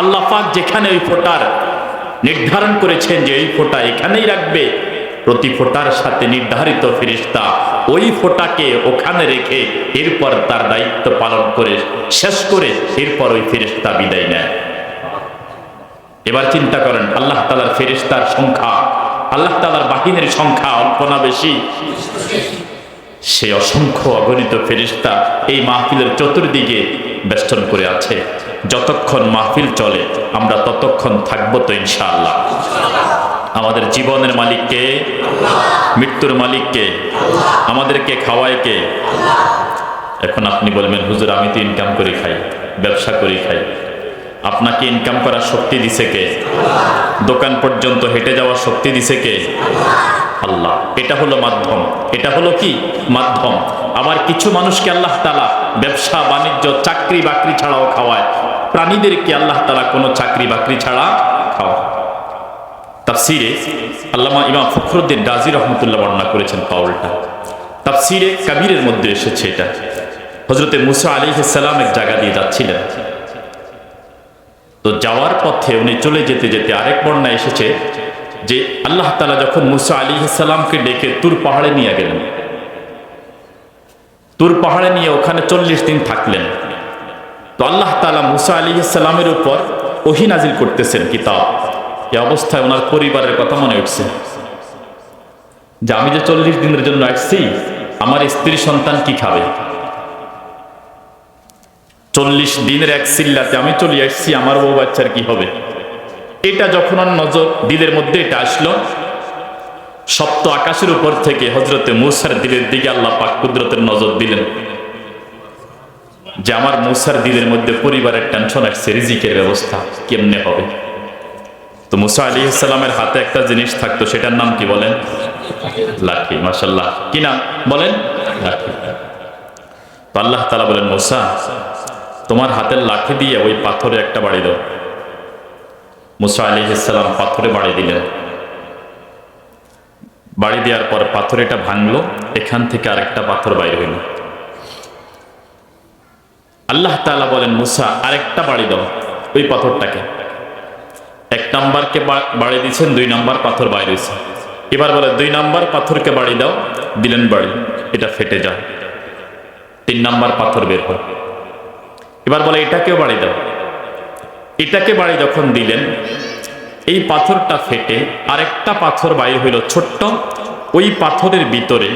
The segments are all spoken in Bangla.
আল্লাহ যেখানে ওই ফোটার নির্ধারণ করেছেন যে এই ফোঁটা এখানেই রাখবে, প্রতি ফোঁটার সাথে নির্ধারিত ফেরিস্তা ওই ফোঁটাকে ওখানে রেখে এরপর তার দায়িত্ব পালন করে, শেষ করে এরপর ওই ফেরিস্তা বিদায় নেয়। এবার চিন্তা করেন, আল্লাহ তালার ফেরিস্তার সংখ্যা, আল্লাহ তালার বাহিনীর সংখ্যা অল্প না বেশি? সে অসংখ্য অগণিত ফেরিস্তা এই মাহফিলের চতুর্দিকে বেষ্টন করে আছে যতক্ষণ মাহফিল চলে, আমরা ততক্ষণ থাকব তো ইনশাআল্লাহ। আমাদের জীবনের মালিককে মৃত্যুর মালিককে আমাদেরকে খাওয়ায় কে? এখন আপনি বলবেন, হুজুর, আমি তো ইনকাম করে খাই, ব্যবসা করে খাই। আপনাকে ইনকাম করার শক্তি দিছে কে? দোকান পর্যন্ত হেঁটে যাওয়ার শক্তি দিছে কে? আল্লাহ, এটা হলো মাধ্যম। এটা হলো কি? মাধ্যম। আবার কিছু মানুষকে আল্লাহ তালা ব্যবসা, বাণিজ্য, চাকরি, বাকরি ছাড়াও খাওয়ায়। প্রাণীদেরকে আল্লাহ তালা কোনো চাকরি, বাকরি ছাড়া খাওয়ায়। তাফসিরে আল্লামা ইমাম ফখরুদ্দিন রাজি রহমতুল্লাহ বর্ণনা করেছেন পাউলটা তাফসিরে কাবিরের মধ্যে এসেছে এটা। হজরতে মুসা আলী সালাম এক জায়গা দিয়ে যাচ্ছিলেন। তো যাওয়ার পথে উনি চলে যেতে যেতে আরেক বর্ণা এসেছে যে আল্লাহ তালা যখন মুসা আলী সালামকে ডেকে তুর পাহাড়ে নিয়ে গেলেন তুর পাহাড়ে নিয়ে ওখানে চল্লিশ দিন থাকলেন। তো আল্লাহ তালা মুসা আলী সালামের উপর ওহি নাজিল করতেছেন কিতাব। এ অবস্থায় ওনার পরিবারের কথা মনে উঠছে। যে আমি যে চল্লিশ দিনের জন্য আসছি, আমার স্ত্রী সন্তান কি খাবে? চল্লিশ দিনের এক সিল্লাতে আমি চলে আসছি, আমার বউ বাচ্চার কি হবে? এটা যখন নজর দিলের মধ্যে এটা আসলো সপ্ত আকাশের উপর থেকে হজরতে মুসার দিলের দিকে আল্লাহ পাক কুদরতের নজর দিলেন। যে আমার মুসার দিলের মধ্যে পরিবারের টেনশন আসছে, রিজিকের ব্যবস্থা কেমনে হবে? তো মুসা আলী ইসলামের হাতে একটা জিনিস থাকতো, সেটার নাম কি বলেন? লাঠি মাসাল্লাহ কি নাম? বলেন, লাঠি। তো আল্লাহ তালা বলেন, মুসা, তোমার হাতের লাঠি দিয়ে ওই পাথরে একটা বাড়ি দাও। মুসা আলী ইসলাম পাথরে বাড়ি দিলেন। বাড়ি দেওয়ার পর পাথর এটা ভাঙলো, এখান থেকে আরেকটা পাথর বাইর হইল। আল্লাহ তালা বলেন, মুসা, আরেকটা বাড়ি দাও ওই পাথরটাকে। এক নাম্বারকে বাড়ি দিচ্ছেন দুই নাম্বার পাথর বাইরে হয়েছে এবার বলে, দুই নাম্বার পাথরকে বাড়ি দাও, দিলেন বাড়ি, এটা ফেটে যাও। তিন নাম্বার পাথর বের হয় এবার বলে, এটাকেও বাড়ি দাও। এটাকে বাড়ি যখন দিলেন এই পাথরটা ফেটে আরেকটা পাথর বাইর হইল ছোট্ট। ওই পাথরের ভিতরে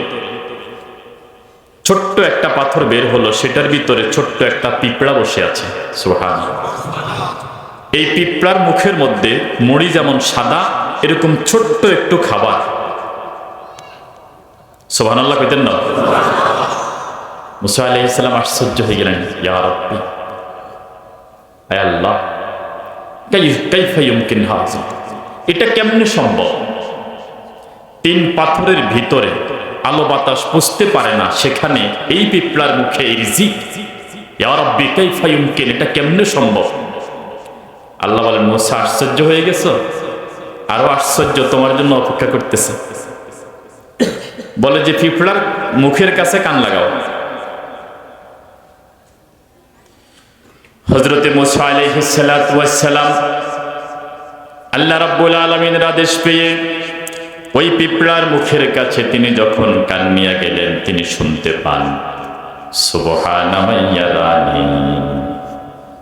ছোট্ট একটা পাথর বের হলো, সেটার ভিতরে ছোট্ট একটা পিঁপড়া বসে আছে। সোহান এই পিঁপড়ার মুখের মধ্যে মুড়ি যেমন সাদা, এরকম ছোট্ট একটু খাবার। সোহান আল্লাহ কইতেন না? মুসা আলাহ ইসলাম আশ্চর্য হয়ে গেলেন, ইয়া রব্বি। আয় আল্লাহ এটা কেমনে সম্ভব তিন পাথরের ভিতরে আলো বাতাস পুষতে পারে না সেখানে এই পিঁপড়ার মুখে রিজিক এটা কেমনে সম্ভব আল্লাহ বলেন মোসা আশ্চর্য হয়ে গেছ আরও আশ্চর্য তোমার জন্য অপেক্ষা করতেছে বলে যে পিঁপড়ার মুখের কাছে কান লাগাও হজরতে মোসা আলহিসাল্লাম আল্লাহ রাব্বুল আলমিনের আদেশ পেয়ে ওই পিঁপড়ার মুখের কাছে তিনি যখন কান নিয়ে গেলেন, তিনি শুনতে পান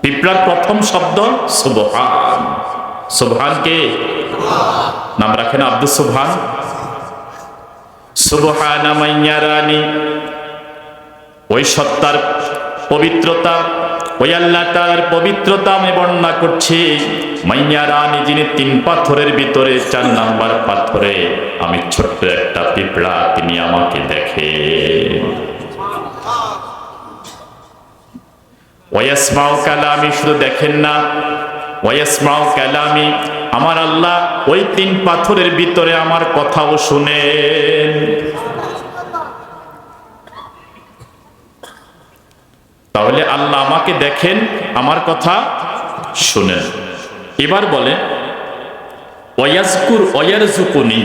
পিঁপড়ার প্রথম শব্দ, সুবহান। সুবহান কে? নাম রাখেন আব্দুল সুবহান। সুবহান ওই সত্তার পবিত্রতা ওই আল্লাহ তার পবিত্রতা আমি বর্ণনা করছি, মাইয়া রানী যিনি তিন পাথরের ভিতরে, চার নাম্বার পাথরে, আমি ছোট্ট একটা পিঁপড়া, তিনি আমাকে দেখে ওয়াসমাও কালামি, শুধু দেখেন না ওয়াসমাও কালামি, আমার আল্লাহ ওই তিন পাথরের ভিতরে আমার কথাও শুনেন। তাহলে আল্লাহ আমাকে দেখেন, আমার কথা শুনেন। এবার বলে ওয়াজকুর ওয়ারজুকুনি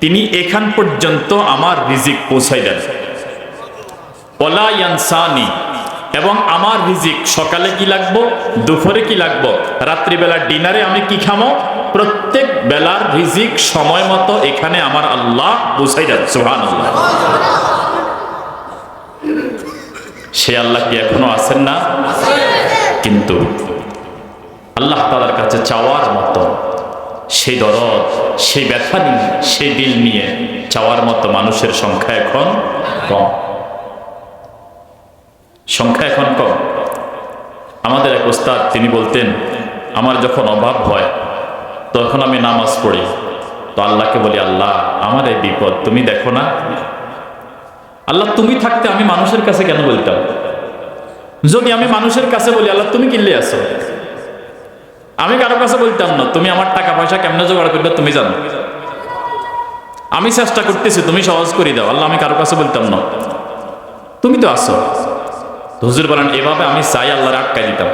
তিনি এখান পর্যন্ত আমার রিজিক পৌঁছাই দেন। ওলা ইয়ানসানি। এবং আমার রিজিক, সকালে কি লাগবো, দুপুরে কি লাগবো, রাত্রিবেলা ডিনারে আমি কি খামো, প্রত্যেক বেলার রিজিক সময় মতো এখানে আমার আল্লাহ যাচ্ছে সুবহান আল্লাহ সে আল্লাহ কি এখনও আছেন না? কিন্তু আল্লাহ তালার কাছে চাওয়ার মতো, সেই দরদ, সেই ব্যথা নিয়ে, সেই দিল নিয়ে চাওয়ার মতো মানুষের সংখ্যা এখন কম। সংখ্যা এখন কম। আমাদের এক ওস্তাদ, তিনি বলতেন, আমার যখন অভাব হয়, তখন আমি নামাজ পড়ি। তো আল্লাহকে বলি, আল্লাহ, আমার এই বিপদ তুমি দেখো না? আল্লাহ, তুমি থাকতে আমি মানুষের কাছে কেন বলতাম? যদি আমি মানুষের কাছে বলি, আল্লাহ, তুমি কিনলে আসো আমি কারও কাছে বলতাম না, তুমি আমার টাকা পয়সা কেমনে জোগাড় করবে তুমি জানো? আমি চেষ্টা করতেছি, তুমি সহজ করে দাও, আল্লাহ, আমি কারও কাছে বলতাম না। তুমি তো আসো হুজুর বলেন, এভাবে আমি চাই আল্লাহর আটকাই দিতাম।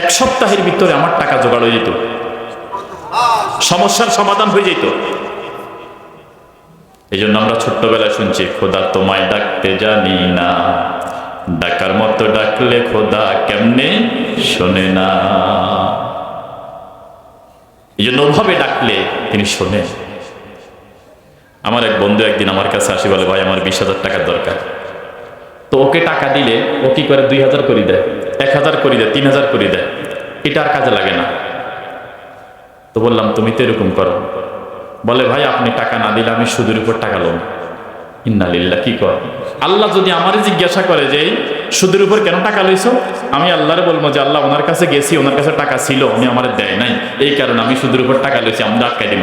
এক সপ্তাহের ভিতরে আমার টাকা জোগাড় হয়ে যেত। সমস্যার সমাধান হয়ে যেত। এই জন্য আমরা ছোট্টবেলায় শুনছি, খোদা তোমায় ডাকতে জানি না। ডাকার মতো ডাকলে খোদা কেমনে শোনে না? এই জন্য ওভাবে ডাকলে তিনি শোনেন। আমার এক বন্ধু একদিন আমার কাছে আসি, বলে, ভাই, আমার বিশ হাজার টাকার দরকার। তো ওকে টাকা দিলে ও কি করে? দুই হাজার করে দেয়, এক হাজার করে দেয়, তিন হাজার করে দেয়। এটা আর কাজে লাগে না। তো বললাম, তুমি তো এরকম করো। বলে, ভাই, আপনি টাকা না দিলে আমি সুদের উপর টাকা লোন ইন্নালিল্লাহ কি কর? আল্লাহ যদি আমারে জিজ্ঞাসা করে যে সুদের উপর কেন টাকা লইছো? আমি আল্লাহরে বলব যে, আল্লাহ, ওনার কাছে গেছি, ওনার কাছে টাকা ছিল, উনি আমার দেয় নাই। এই কারণে আমি সুদের উপর টাকা লইছি আমরা আটকাই দিব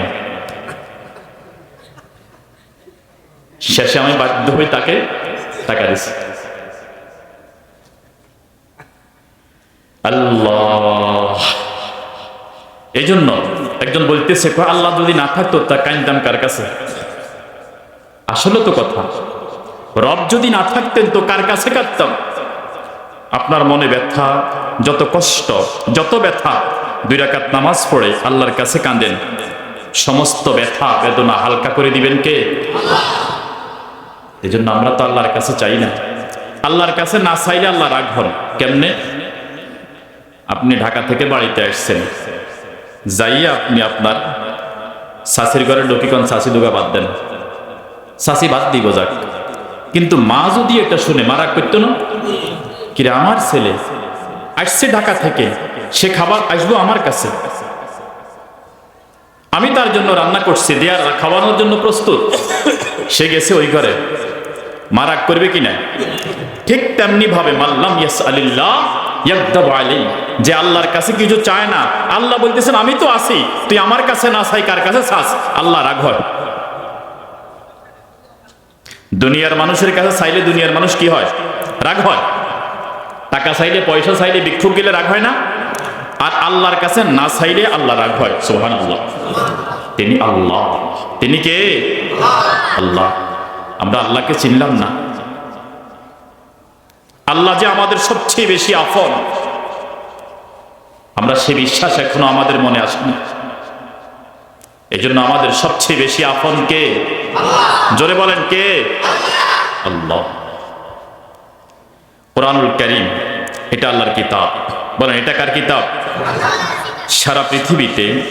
শেষে আমি বাধ্য হয়ে তাকে টাকা দিছি। আল্লাহ। এই জন্য একজন বলতেছে, কয়, আল্লাহ যদি না থাকতো, তা কাইন্দাম কার কাছে? আসলে তো কথা, রব যদি না থাকতেন, তো কার কাছে কাঁদতাম আপনার মনে ব্যথা, যত কষ্ট, যত ব্যথা, দুই রাকাত নামাজ পড়ে আল্লাহর কাছে কাঁদেন, সমস্ত ব্যথা, বেদনা হালকা করে দিবেন কে? এই জন্য আমরা তো আল্লাহর কাছে চাই না। আল্লাহর কাছে না চাইলে আল্লাহ রাগ হন। কেমনে? আপনি ঢাকা থেকে বাড়িতে আসছেন। যাইয়া আপনি আপনার শাশির ঘরে ঢুকিকন শাশি দুগা বাদ দেন। শাশি বাদ দিব যাক। কিন্তু মা যদি এটা শুনে মারা করতো না কিরে আমার ছেলে? আসছে ঢাকা থেকে, সে খাবার আসব আমার কাছে। আমি তার জন্য রান্না করছি দেয়ার খাওয়ানোর জন্য প্রস্তুত। সে গেছে ওই ঘরে। মারাক করবে কিনা ঠিক তেমনি ভাবে মাল্লাম ইয়াস আলিল্লাহ যে আল্লাহর কাছে কিছু চায় না, আল্লাহ বলতেছেন, আমি তো আছি তুই আমার কাছে না চাই, কার কাছে চাস? আল্লাহ রাগ হয়। দুনিয়ার মানুষের কাছে চাইলে দুনিয়ার মানুষ কি হয়? রাগ হয়। টাকা চাইলে পয়সা চাইলে ভিক্ষুক গেলে রাগ হয় না। আর আল্লাহর কাছে না চাইলে আল্লাহ রাগ হয়। সোহান আল্লাহ তিনি আল্লাহ। তিনি কে? আল্লাহ। আমরা আল্লাহকে চিনলাম না। আল্লাহ যে আমাদের সবচেয়ে বেশি আফন আমরা সে বিশ্বাস এখনও আমাদের মনে আসেনি। এই জন্য আমাদের সবচেয়ে বেশি আপন কে? জোরে বলেন কে? আল্লাহ। কোরআনুল করিম, এটা আল্লাহর কিতাব। বলেন, এটা কার কিতাব? সারা পৃথিবীতে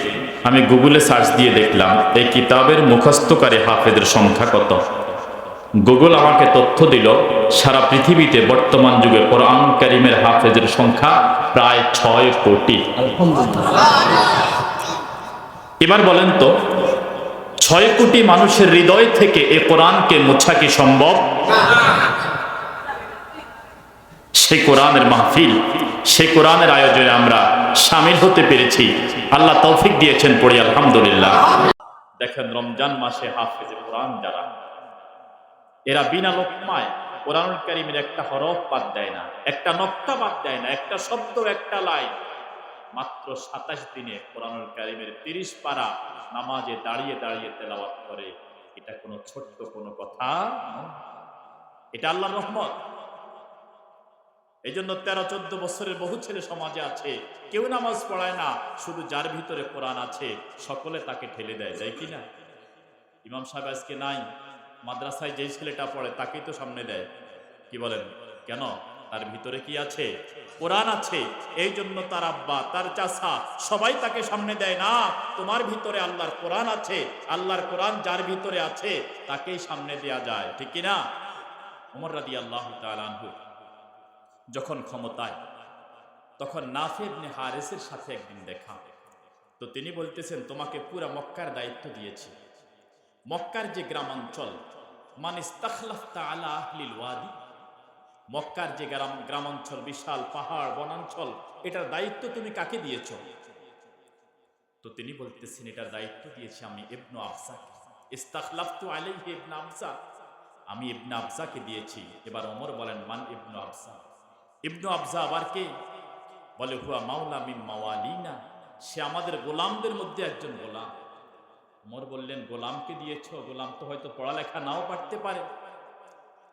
আমি গুগলে সার্চ দিয়ে দেখলাম, এই কিতাবের মুখস্থকারী হাফেদের সংখ্যা কত? গুগল আমাকে তথ্য দিল, সারা পৃথিবীতে বর্তমান যুগে কোরআন করিমের হাফেজের সংখ্যা প্রায় ছয় কোটি। এবার বলেন তো, ছয় কোটি মানুষের হৃদয় থেকে এ কোরআনকে মোছা কি সম্ভব? সে কোরআনের মাহফিল সে কোরআনের আয়োজনে আমরা সামিল হতে পেরেছি। আল্লাহ তৌফিক দিয়েছেন পড়ি, আলহামদুলিল্লাহ। দেখেন রমজান মাসে হাফেজে কোরআন যারা এরা বিনা লোকমায় কোরআনুল কারিমের একটা হরফ বাদ দেয় না, একটা নক্তা বাদ দেয় না, একটা শব্দ, একটা লাইন। মাত্র সাতাশ দিনে কোরআনুল কারিমের তিরিশ পারা নামাজে দাঁড়িয়ে দাঁড়িয়ে তেলাওয়াত করে। এটা কোনো ছোট্ট কোনো কথা এটা আল্লাহ রহমত। এই জন্য তেরো, চোদ্দ বছরের বহু ছেলে সমাজে আছে, কেউ নামাজ পড়ায় না, শুধু যার ভিতরে কোরআন আছে, সকলে তাকে ঠেলে দেয়, যায় কিনা? ইমাম সাহেব আজকে নাই। মাদ্রাসায় যেই ছেলেটা পড়ে, তাকেই তো সামনে দেয়। কি বলেন? কেন? তার ভিতরে কি আছে? কোরআন আছে। এই জন্য তার আব্বা, তার চাষা সবাই তাকে সামনে দেয় না। তোমার ভিতরে আল্লাহর কোরআন আছে। আল্লাহর কোরআন যার ভিতরে আছে, তাকেই সামনে দেয়া যায়। ঠিক কি না ওমর রাদি আল্লাহ যখন ক্ষমতায়, তখন নাফেবনে হারেসের সাথে একদিন দেখা। তো তিনি বলতেছেন, তোমাকে পুরা মক্কার দায়িত্ব দিয়েছি। মক্কার যে গ্রামাঞ্চল মানে আলা মক্কার যে গ্রাম, গ্রামাঞ্চল, বিশাল পাহাড়, বনাঞ্চল, এটার দায়িত্ব তুমি কাকে দিয়েছ? তো তিনি বলতেছেন, এটার দায়িত্ব দিয়েছি আমি ইবনু আফসাকে ইস্তাখলাফতু আলাইহি ইবনু আফসা আমি ইবনু আফসাকে দিয়েছি। এবার ওমর বলেন, মান ইবনু আফসা ইবনু আফসা আবার কে? বলে, হুয়া মাওলা মিন মাওয়ালিনা। সে আমাদের গোলামদের মধ্যে একজন গোলাম। ওমর বললেন, গোলামকে দিয়েছ, গোলাম তো হয়তো পড়ালেখা নাও পারতে পারে।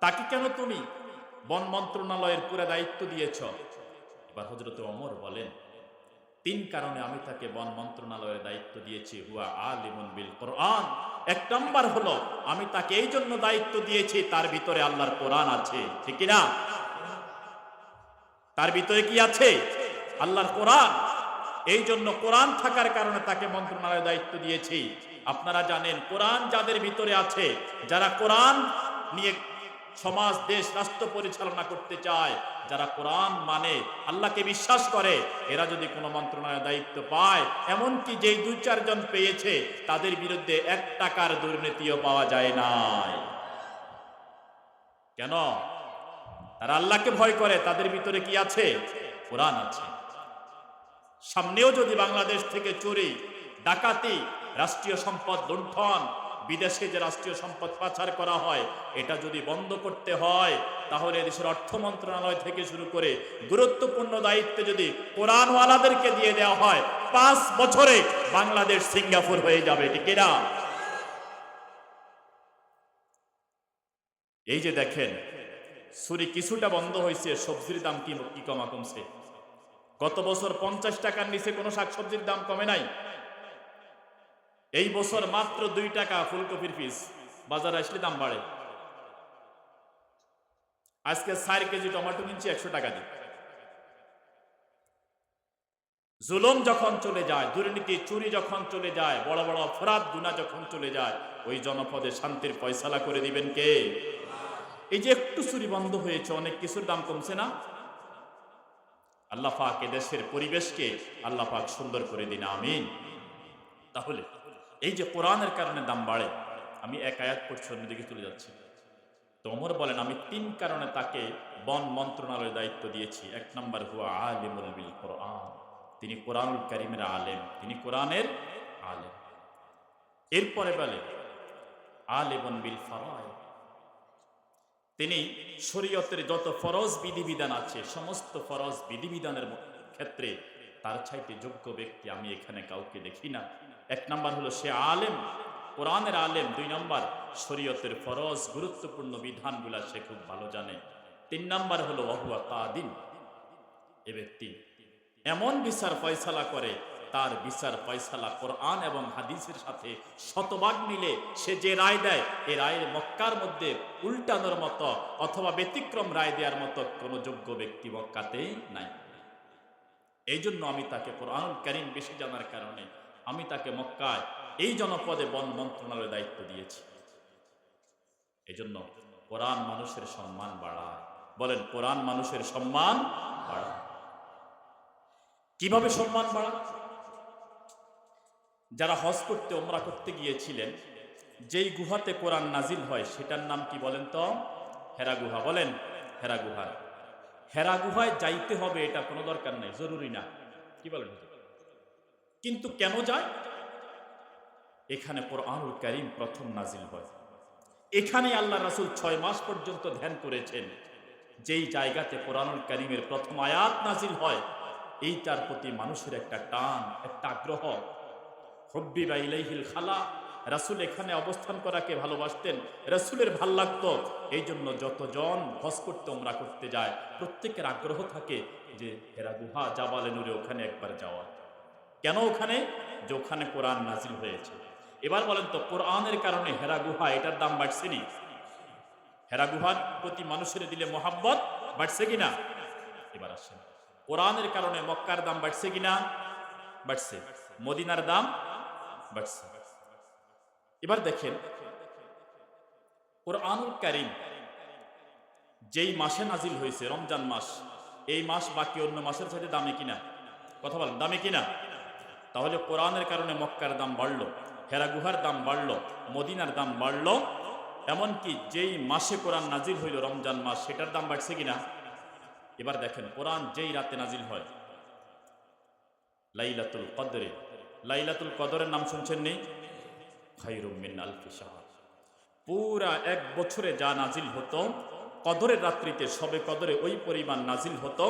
তাকে কেন তুমি বন মন্ত্রণালয়ের পুরো দায়িত্ব দিয়েছ? এবার হজরত অমর বলেন, তিন কারণে আমি তাকে বন মন্ত্রণালয়ের দায়িত্ব দিয়েছি। হুয়া আলিমুন বিল কোরআন। এক নম্বর হলো, আমি তাকে এই জন্য দায়িত্ব দিয়েছি, তার ভিতরে আল্লাহর কোরআন আছে। ঠিক না তার ভিতরে কি আছে? আল্লাহর কোরআন। এই জন্য কোরআন থাকার কারণে তাকে মন্ত্রণালয়ের দায়িত্ব দিয়েছি। আপনারা জানেন, কোরআন যাদের ভিতরে আছে, যারা কোরআন নিয়ে সমাজ, দেশ, রাষ্ট্র পরিচালনা করতে চায়, যারা কোরআন মানে আল্লাহকে বিশ্বাস করে, এরা যদি কোনো মন্ত্রণালয়ের দায়িত্ব পায়, এমনকি যেই দুই চারজন পেয়েছে, তাদের বিরুদ্ধে এক টাকার দুর্নীতিও পাওয়া যায় নাই। কেন? তারা আল্লাহকে ভয় করে, তাদের ভিতরে কি আছে? কোরআন আছে। সামনেও যদি বাংলাদেশ থেকে চুরি, ডাকাতি রাষ্ট্রীয় সম্পদ লুণ্ঠন, বিদেশে যে রাষ্ট্রীয় সম্পদ পাচার করা হয়, এটা যদি বন্ধ করতে হয়, তাহলে দেশের অর্থ মন্ত্রণালয় থেকে শুরু করে গুরুত্বপূর্ণ দায়িত্ব যদি কোরআনওয়ালাদেরকে দিয়ে দেওয়া হয়, পাঁচ বছরে বাংলাদেশ সিঙ্গাপুর হয়ে যাবে, ঠিক না এই যে দেখেন সুরি কিছুটা বন্ধ হয়েছে, সবজির দাম কি কমা কমছে? গত বছর পঞ্চাশ টাকার নিচে কোনো শাকসবজির দাম কমে নাই? এই বছর মাত্র দুই টাকা ফুলকপির পিস বাজারে আসলে দাম বাড়ে। আজকে চার কেজি টমেটো কিনছি একশো টাকা দিয়ে। জুলুম যখন চলে যায়, দুর্নীতি, চুরি যখন চলে যায়, বড় বড় অপরাধ গুণা যখন চলে যায়, ওই জনপদে শান্তির ফয়সালা করে দিবেন কে? এই যে একটু চুরি বন্ধ হয়েছে, অনেক কিছুর দাম কমছে না? আল্লাহ পাক দেশের পরিবেশকে আল্লাহ পাক সুন্দর করে দিন, আমিন। তাহলে এই যে কোরআনের কারণে দাম বাড়ে, আমি এক আয়াত পড়ছি অন্যদিকে চলে যাচ্ছি। তো ওমর বলেন, আমি তিন কারণে তাকে বন মন্ত্রণালয়ের দায়িত্ব দিয়েছি। এক নম্বর, হুয়া আলিমুল বিল কোরআন। তিনি কোরআনুল করিমের আলেম, তিনি কোরআনের আলেম। এরপরে বলে, আলেমন বিল ফরায় তিনি শরীয়তের যত ফরজ বিধিবিধান আছে, সমস্ত ফরজ বিধিবিধানের ক্ষেত্রে তার চাইতে যোগ্য ব্যক্তি আমি এখানে কাউকে দেখি না। এক নাম্বার হলো সে আলেম, কোরআনের আলেম, দুই নম্বর শরীয়তের ফরজ, গুরুত্বপূর্ণ বিধানগুলা সে খুব ভালো জানে। তিন নম্বর হলো অহুয়া কাদিন এ ব্যক্তি। এমন বিচার ফয়সালা করে, তার বিচার ফয়সালা কোরআন এবং হাদিসের সাথে শতভাগ মিলে সে যে রায় দেয় এই রায়ের মক্কার মধ্যে উল্টানোর মতো অথবা ব্যতিক্রম রায় দেওয়ার মতো কোনো যোগ্য ব্যক্তি মক্কাতেই নাই। এই জন্য আমি তাকে কোরআনুল করিম বেশি জানার কারণে আমি তাকে মক্কায় এই জনপদে বন মন্ত্রণালয়ের দায়িত্ব দিয়েছি। এই জন্য কোরআন মানুষের সম্মান বাড়ায়। বলেন, কোরআন মানুষের সম্মান বাড়ায়। কীভাবে সম্মান বাড়ায়? যারা হজ করতে ওমরা করতে গিয়েছিলেন, যেই গুহাতে কোরআন নাজিল হয়, সেটার নাম কি বলেন তো? হেরা গুহা। বলেন, হেরা গুহা। হেরা গুহায় যাইতে হবে, এটা কোনো দরকার নাই, জরুরি না। কি বলেন? কিন্তু কেন যায়? এখানে কোরআনুল করিম প্রথম নাজিল হয়। এখানে আল্লাহ রাসূল ছয় মাস পর্যন্ত ধ্যান করেছেন। যেই জায়গাতে কোরআনুল করিমের প্রথম আয়াত নাজিল হয়, এইটার প্রতি মানুষের একটা টান, একটা আগ্রহ। হব্বি বা ইলাইহিল খালা, রাসূল এখানে অবস্থান করাকে ভালোবাসতেন, রাসূলের ভালো লাগতো। এই জন্য যতজন হজ করতে ওমরা করতে যায়, প্রত্যেকের আগ্রহ থাকে যে হেরা গুহা জাবালে নুরে ওখানে একবার যাওয়া। কেন ওখানে? যে ওখানে কোরআন নাজিল হয়েছে। এবার বলেন তো, কোরআনের কারণে হেরা গুহা এটার দাম বাড়ছে নি? হেরা গুহার প্রতি মানুষের দিলে মোহাব্বত বাড়ছে কিনা? এবার আসেন। কোরআনের কারণে মক্কার দাম বাড়ছে কিনা? বাড়ছে। মদিনার দাম বাড়ছে। এবার দেখেন, কোরআনুল কারিম যেই মাসে নাজিল হয়েছে, রমজান মাস, এই মাস বাকি অন্য মাসের সাথে দামে কিনা? কথা বলেন, দামে কিনা? তাহলে কোরআনের কারণে মক্কার দাম বাড়লো, হেরা গুহার দাম বাড়লো, মদিনার দাম বাড়লো, এমনকি যেই মাসে কোরআন নাজিল হইল রমজান মাস, সেটার দাম বাড়ছে কিনা? এবার দেখেন, কোরআন যেই রাতে নাজিল হয়, লাইলাতুল কদরে, লাইলাতুল কদরের নাম শুনছেন নেই খাইরুম মিন আলফি শাহর। পুরা এক বছরে যা নাজিল হতো, কদরের রাত্রিতে সবে কদরে ওই পরিমাণ নাজিল হতো,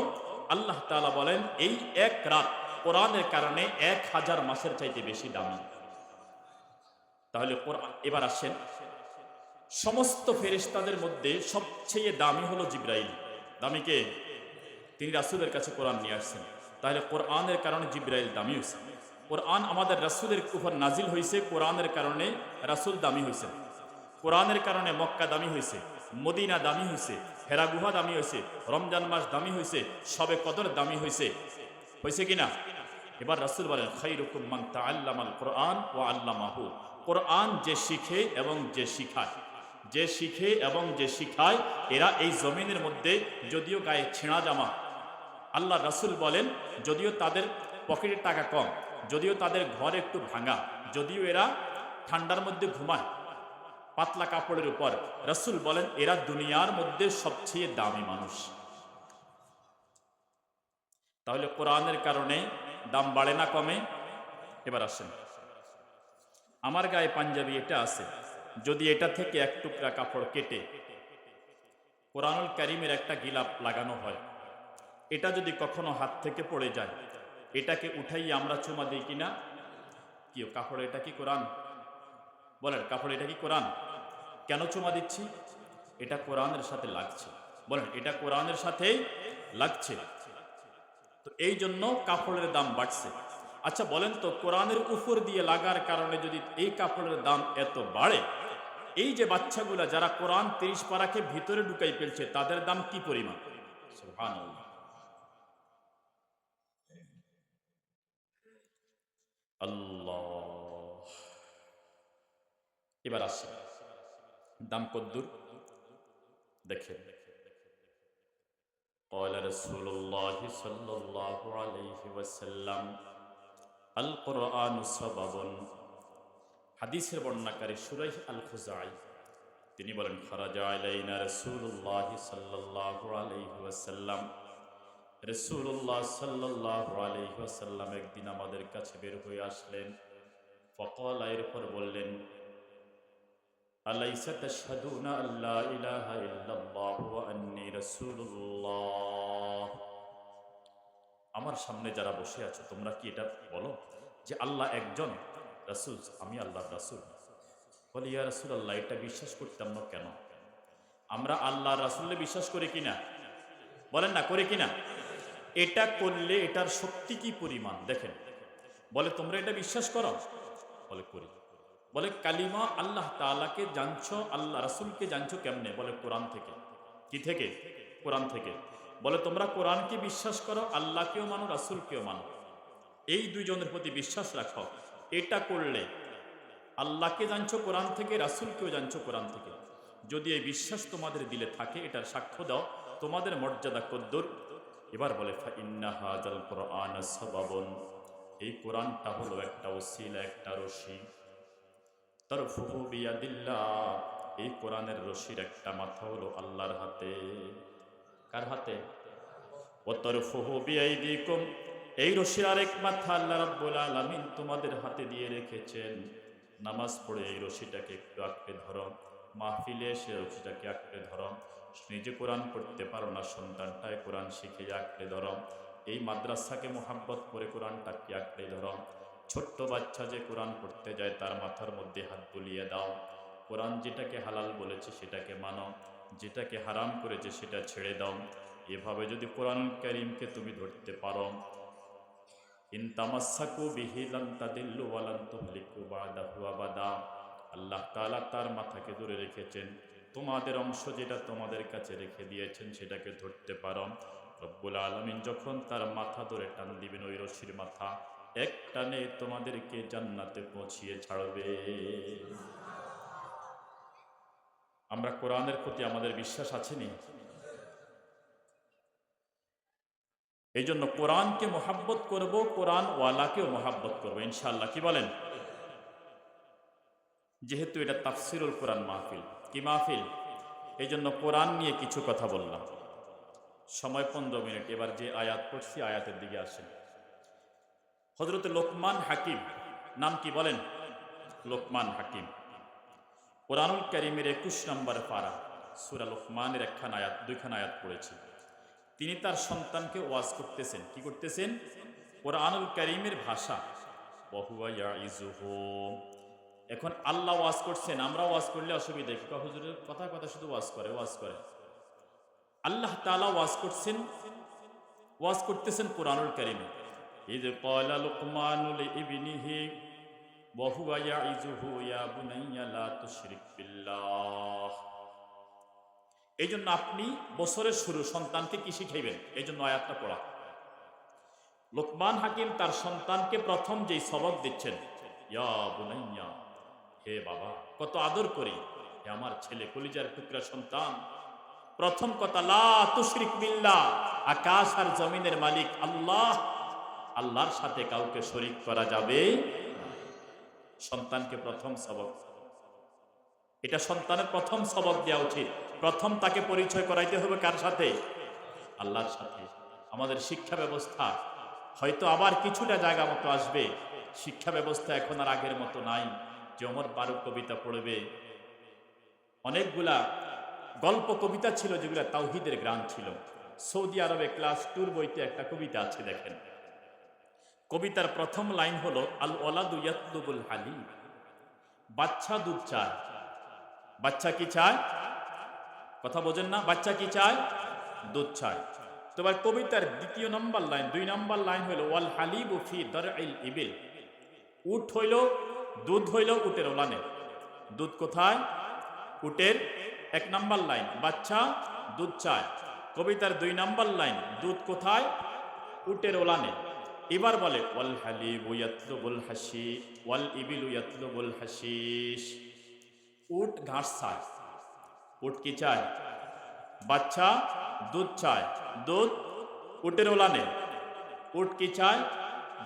আল্লাহ তাআলা বলেন, এই এক রাত কোরআনের কারণে এক হাজার মাসের চাইতে বেশি দামি। তাহলে এবার আসেন। সমস্ত ফেরিস্তাদের মধ্যে সবচেয়ে দামি হলো জিব্রাইল। দামি কে? তিনি রাসূলের কাছে কোরআন নিয়ে আসছেন। তাহলে কোরআনের কারণে জিব্রাইল দামি হয়েছে। কোরআন আমাদের রাসূলের উপর নাজিল হয়েছে, কোরআনের কারণে রাসূল দামি হয়েছে। কোরআনের কারণে মক্কা দামি হয়েছে, মদিনা দামি হয়েছে হেরা গুহা দামি হয়েছে, রমজান মাস দামি হয়েছে, সবে কদর দামি হয়েছে। হয়েছে কিনা এবার রাসূল বলেন খাইরুকুম মান তাআল্লামাল কোরআন ওয়া আল্লামাহু। কোরআন যে শিখে এবং যে শিখায়, যে শিখে এবং যে শিখায়, এরা এই জমিনের মধ্যে যদিও গায়ে ছেঁড়া জামা, আল্লাহ রাসূল বলেন, যদিও তাদের পকেটের টাকা কম, যদিও তাদের ঘর একটু ভাঙা, যদিও এরা ঠান্ডার মধ্যে ঘুমায়, পাতলা কাপড়ের উপর, রাসূল বলেন, এরা দুনিয়ার মধ্যে সবচেয়ে দামি মানুষ। তাহলে কোরআনের কারণে দাম বাড়ে না, কমে। এবার আসেন। আমার গায়ে পাঞ্জাবি এটা আছে। যদি এটা থেকে এক টুকরা কাপড় কেটে কোরআনুল কারিমের একটা গিলাপ লাগানো হয়, এটা যদি কখনো হাত থেকে পড়ে যায়, এটাকে উঠাই আমরা চুমা দিই কিনা? কি কাপড় এটা কি কোরআন? বলেন, কাপড় এটা কি কোরআন? কেন চুমা দিচ্ছি? এটা কোরআনের সাথে লাগছে। বলেন, এটা কোরআনের সাথেই লাগছে। তো এই জন্য কাপড়ের দাম বাড়ছে। আচ্ছা বলেন তো, কোরআনের উপর দিয়ে লাগার কারণে যদি এই কাপড়ের দাম এত বাড়ে, এই যে বাচ্চাগুলা যারা কোরআন তিরিশ পারাকে ভিতরে ঢুকাই ফেলছে, তাদের দাম কি পরিমাণ? আল্লাহ। এবার আসছে দাম কদ্দুর দেখেন। قال رسول الله صلى الله عليه وسلم القرآن سبب হাদিসের বর্ণনাকারী সুরাইহ আল খুজাই তিনি বলেন খরাজা আলাইনা রাসূলুল্লাহ সাল্লাল্লাহু আলাইহি ওয়াসাল্লাম রাসূলুল্লাহ সাল্লাল্লাহু আলাইহি ওয়াসাল্লাম একদিন আমাদের কাছে বের হয়ে আসলেন ফকালা এরপর বললেন আলাইসা তাশহাদুনা আল্লা ইলাহা ইল্লাল্লাহ ওয়া আন্নী রাসূলুল্লাহ আমার সামনে যারা বসে আছো, তোমরা কি এটা বলো যে আল্লাহ একজন? রাসূল? আমি আল্লাহর রাসূল। বলে, ইয়া রাসূলুল্লাহ, এটা বিশ্বাস করতাম না কেন? আমরা আল্লাহর রাসূলে বিশ্বাস করি কিনা? বলেন না, করে কিনা? এটা করলে এটার শক্তি কি পরিমাণ? দেখেন। বলে, তোমরা এটা বিশ্বাস করো? বলে, করি। বলে, কালিমা আল্লাহ তাআলাকে জানছো, আল্লাহ রাসূলকে জানছো কেমনে? বলে, কোরআন থেকে। কি থেকে? কোরআন থেকে। বলে, তোমরা কোরআনকে বিশ্বাস করো, আল্লাহকেও মানো, রাসূলকেও মানো। এই দুইজনের প্রতি বিশ্বাস রাখো। এটা করলে আল্লাহকে জানছো কোরআন থেকে, রাসূলকেও জানছো কোরআন থেকে। যদি এই বিশ্বাস তোমাদের দিলে থাকে, এটার সাক্ষ্য দাও। তোমাদের মর্যাদা কদ্দুর। এবার বলে এই কোরআনটা হলো একটা ওসিলা, একটা রশি। তরফুহু বিয়াদিল্লাহ। এই কোরআনের রশির একটা মাথা হলো আল্লাহর হাতে। কার হাতে? ও তরফুহু বিয়াইদিকুম এই রশির আরেক মাথা আল্লাহ রাব্বুল আলামিন তোমাদের হাতে দিয়ে রেখেছেন। নামাজ পড়ে এই রশিটাকে একটু আঁকড়ে ধরো। মাহফিলে এসে রশিটাকে আঁকড়ে ধরো। নিজে কোরআন পড়তে পারো না, সন্তানটায় কোরআন শিখে আঁকড়ে ধরো। এই মাদ্রাসাকে মোহাব্বত করে কোরআনটাকে আঁকড়ে ধরো। ছোট্ট বাচ্চা যে কোরআন পড়তে যায়, তার মাথার মধ্যে হাত বুলিয়ে দাও। কোরআন যেটাকে হালাল বলেছে সেটাকে মানো, যেটাকে হারাম করেছে সেটা ছেড়ে দাও। এভাবে যদি কোরআন করিমকে তুমি ধরতে পারো। ইন তামাসাকু বিহি লান তাদিল্লু ওয়া লান তুহলিকু বাদাহু আল্লাহ তাআলা তার মাথাকে ধরে রেখেছেন। তোমাদের অংশ যেটা তোমাদের কাছে রেখে দিয়েছেন সেটাকে ধরতে পারো। রব্বুল আলমিন যখন তার মাথা ধরে টান দিবেন, ওই রশির মাথা। এক টানে তোমাদেরকে জান্নাতে পৌঁছিয়ে ছাড়বে। আমরা কোরআনের প্রতি আমাদের বিশ্বাস আছেনি এই জন্য কোরআনকে মোহাব্বত করব কোরআন ওয়ালাকেও মোহাব্বত করব ইনশাল্লাহ কি বলেন? যেহেতু এটা তাফসিরুল কোরআন মাহফিল। কি মাহফিল? এই জন্য কোরআন নিয়ে কিছু কথা বললাম। সময় পনেরো মিনিট, এবার যে আয়াত পড়ছি, আয়াতের দিকে আসেন। হজরত লোকমান হাকিম, নাম কি বলেন? লোকমান হাকিম। কোরআনুল করিমের একুশ নম্বর পারা, সুরা লোকমানের একখান আয়াত, দুইখান আয়াত পড়েছি। তিনি তার সন্তানকে ওয়াজ করতেছেন। কি করতেছেন? কোরআনুল করিমের ভাষা এখন আল্লাহ ওয়াজ করছেন, আমরা ওয়াজ করলে অসুবিধা কি? হুজুরের কথা কথা শুধু ওয়াজ করে ওয়াজ করে। আল্লাহ তাআলা ওয়াজ করছেন, ওয়াজ করতেছেন কোরআনুল কারিমে। ক্বালা লুকমানুল ইবনিহি ওয়া হুয়া ইয়াইজুহু ইয়া বুনাইয়া লা তুশরিক বিল্লাহ এই জন্য আপনি বছরের শুরু সন্তানকে কি শিখাইবেন? এই জন্য আয়াতটা পড়া। লোকমান হাকিম তার সন্তানকে প্রথম যেই সবক দিচ্ছেন, ইয়া বুনাইয়া, হে বাবা, কত আদর করি, হে আমার ছেলে কলিজার টুকরা সন্তান। প্রথম কথা, লা তুশরিক বিল্লাহ আকাশ আর জমিনের মালিক আল্লাহ। আল্লাহর সাথে কাউকে শরিক করা যাবে সন্তানকে প্রথম সবক। এটা সন্তানের প্রথম সবক দেওয়া উচিত। প্রথম তাকে পরিচয় করাইতে হবে কার সাথে? আল্লাহর সাথে। আমাদের শিক্ষা ব্যবস্থা। হয়তো আবার কিছুটা জায়গা মতো আসবে। শিক্ষা ব্যবস্থা এখন আর আগের মতো নাই। যে অমর বারুক কবিতা পড়বে। অনেকগুলা গল্প কবিতা ছিল যেগুলা তাওহিদের গ্রাম ছিল। সৌদি আরবে ক্লাস টুর বইতে একটা কবিতা আছে, দেখেন। কবিতার প্রথম লাইন হলো আল ওলাদু হালি বাচ্চা দুধ চায়। বাচ্চা কি চায়? কথা বোঝেন না, বাচ্চা কি চায়? দুধ চায়। তো এবার কবিতার দ্বিতীয় নম্বর লাইন, দুই নম্বর লাইন হলো ওয়াল হালিবু ফি দারইল ইবিল। উট হইল, দুধ হইল উটের ওলানে। দুধ কোথায়? উটের এক নম্বর লাইন, বাচ্চা দুধ চায়। কবিতার দুই নম্বর লাইন, দুধ কোথায়? উটের ওলানে। এবার বলে, ওয়াল হালিবু ইয়াতলুবুল হাসি ওয়াল ইবিলু ইয়াতলুবুল হাসিস উট ঘাস চায়। উট কি চায়? বাচ্চা দুধ চায়। দুধ উটের ওলানে উট কি চায়?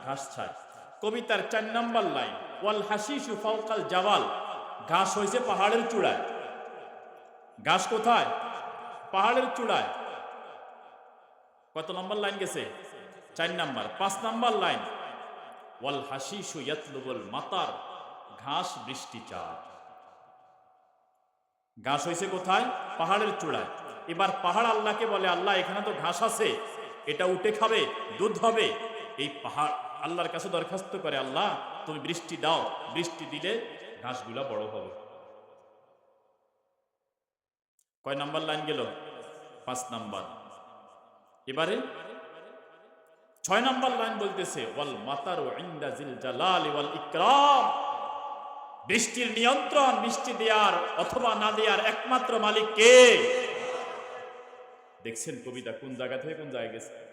ঘাস চায়। কবিতার চার নম্বর লাইন, ওয়াল হাসিসু ফাওকাল জাওয়াল, ঘাস হয়েছে পাহাড়ের চূড়ায়। ঘাস কোথায়? পাহাড়ের চূড়ায়। কত নম্বর লাইন গেছে? চার নাম্বার, পাঁচ নাম্বার লাইন, ওয়াল হাসিসু ইয়াতলুবুল মাতার, ঘাস বৃষ্টি চায় ঘাস হয়েছে কোথায়? পাহাড়ের চূড়ায়। এবার পাহাড় আল্লাহকে বলে, আল্লাহ, এখানে তো ঘাস আছে, এটা উঠে খাবে, দুধ হবে। এই পাহাড় আল্লাহর কাছে দরখাস্ত করে, আল্লাহ, তুমি বৃষ্টি দাও, বৃষ্টি দিলে ঘাসগুলা বড় হবে। কয় নাম্বার লাইন গেল? পাঁচ নাম্বার। এবারে ছয় নম্বর লাইন বলতেছে, ওয়াল মাতার ইন্দা জিল জালাল ওয়াল ইকরাম। বৃষ্টির নিয়ন্ত্রণ, বৃষ্টি দেয়ার অথবা না দেয়ার একমাত্র মালিক কে? দেখছেন কবিতা কোন জায়গা থেকে কোন জায়গায় গেছে?